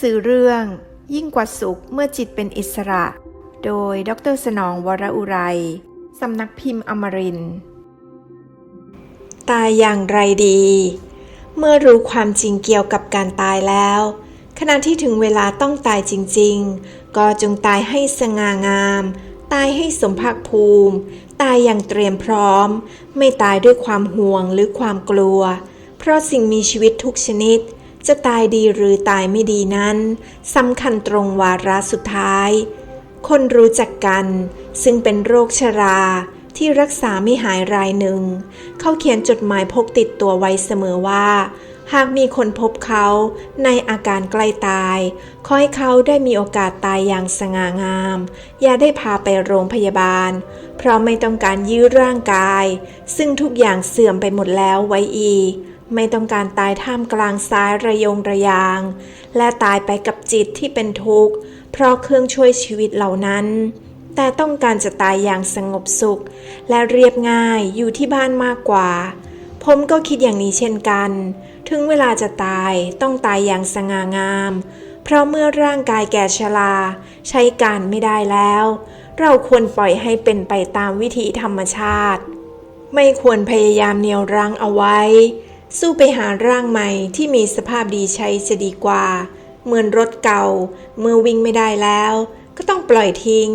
สือเรื่อง ยิ่งกว่าสุขเมื่อจิตเป็นอิสระ โดยดรสนองวรอุไรสำนักพิมพ์อมรินตายอย่างไรดี เมื่อรู้ความจริงเกี่ยวกับการตายแล้ว ขณะที่ถึงเวลาต้องตายจริง ๆ ก็จงตายให้สง่างาม ตายให้สมภาคภูมิ ตายอย่างเตรียมพร้อม ไม่ตายด้วยความห่วงหรือความกลัว เพราะสิ่งมีชีวิตทุกชนิด จะตายดีหรือตายไม่ดีนั้นสำคัญตรงวาระสุดท้าย คนรู้จักกัน ซึ่งเป็นโรคชราที่รักษาไม่หายรายหนึ่ง เขาเขียนจดหมายพกติดตัวไว้เสมอว่า หากมีคนพบเขาในอาการใกล้ตาย ขอให้เขาได้มีโอกาสตายอย่างสง่างาม อย่าได้พาไปโรงพยาบาล เพราะไม่ต้องการยื้อร่างกาย ซึ่งทุกอย่างเสื่อมไปหมดแล้วไว้อีก ไม่ต้องการตายท่ามกลางสายระยงระยาง และตายไปกับจิตที่เป็นทุกข์ เพราะเครื่องช่วยชีวิตเหล่านั้น แต่ต้องการจะตายอย่างสงบสุข และเรียบง่ายอยู่ที่บ้านมากกว่า ผมก็คิดอย่างนี้เช่นกัน ถึงเวลาจะตายต้องตายอย่างสง่างาม เพราะเมื่อร่างกายแก่ชราใช้การไม่ได้แล้ว เราควรปล่อยให้เป็นไปตามวิถีธรรมชาติ ไม่ควรพยายามเหนี่ยวรั้งเอาไว้ สู้ไปหาร่างใหม่ที่มีสภาพดีใช้จะดีกว่า เหมือนรถเก่า เมื่อวิ่งไม่ได้แล้ว ก็ต้องปล่อยทิ้ง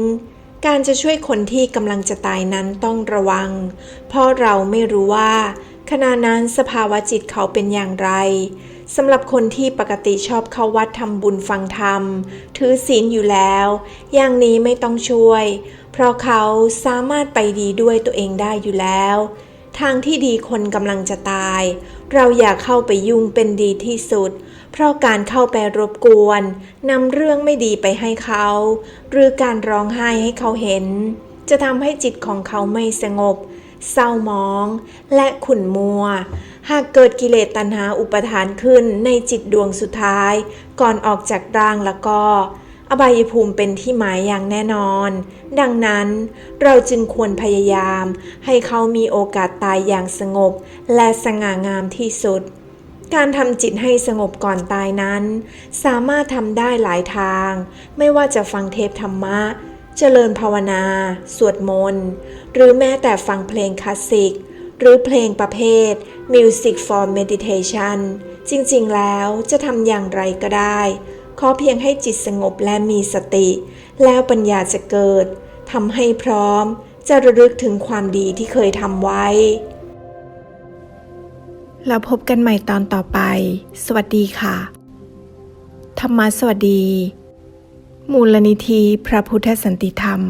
การจะช่วยคนที่กำลังจะตายนั้นต้องระวัง เพราะเราไม่รู้ว่า ขณะนั้นสภาวะจิตเขาเป็นอย่างไรสำหรับคนที่ปกติชอบเข้าวัดทำบุญฟังธรรม ถือศีลอยู่แล้ว อย่างนี้ไม่ต้องช่วย เพราะเขาสามารถไปดีด้วยตัวเองได้อยู่แล้ว ทางที่ดีคนกำลังจะตาย เราอย่าเข้าไปยุ่งเป็นดีที่สุด เพราะการเข้าไปรบกวนนำเรื่องไม่ดีไปให้เขา หรือการร้องไห้ให้เขาเห็น จะทำให้จิตของเขาไม่สงบ เศร้ามอง และขุ่นมัว หากเกิดกิเลสตัณหาอุปทานขึ้นในจิตดวงสุดท้าย ก่อนออกจากร่างแล้วก็ อบายภูมิเป็นที่หมายอย่างแน่นอน ดังนั้นเราจึงควรพยายามให้เขามีโอกาสตายอย่างสงบและสง่างามที่สุด การทำจิตให้สงบก่อนตายนั้น สามารถทำได้หลายทาง ไม่ว่าจะฟังเทปธรรมะ เจริญภาวนา สวดมนต์หรือแม้แต่ฟังเพลงคลาสสิกหรือเพลงประเภท Music for Meditation จริงๆ แล้วจะทำอย่างไรก็ได้ อเพียงให้จิตสงบและมีสติ แล้วปัญญาจะเกิดทำให้พร้อมจะระลึกถึงความดีที่เคยทำไว้ แล้วพบกันใหม่ตอนต่อไป สวัสดีค่ะ ธรรมะสวัสดี มูลนิธิพระพุทธสันติธรรม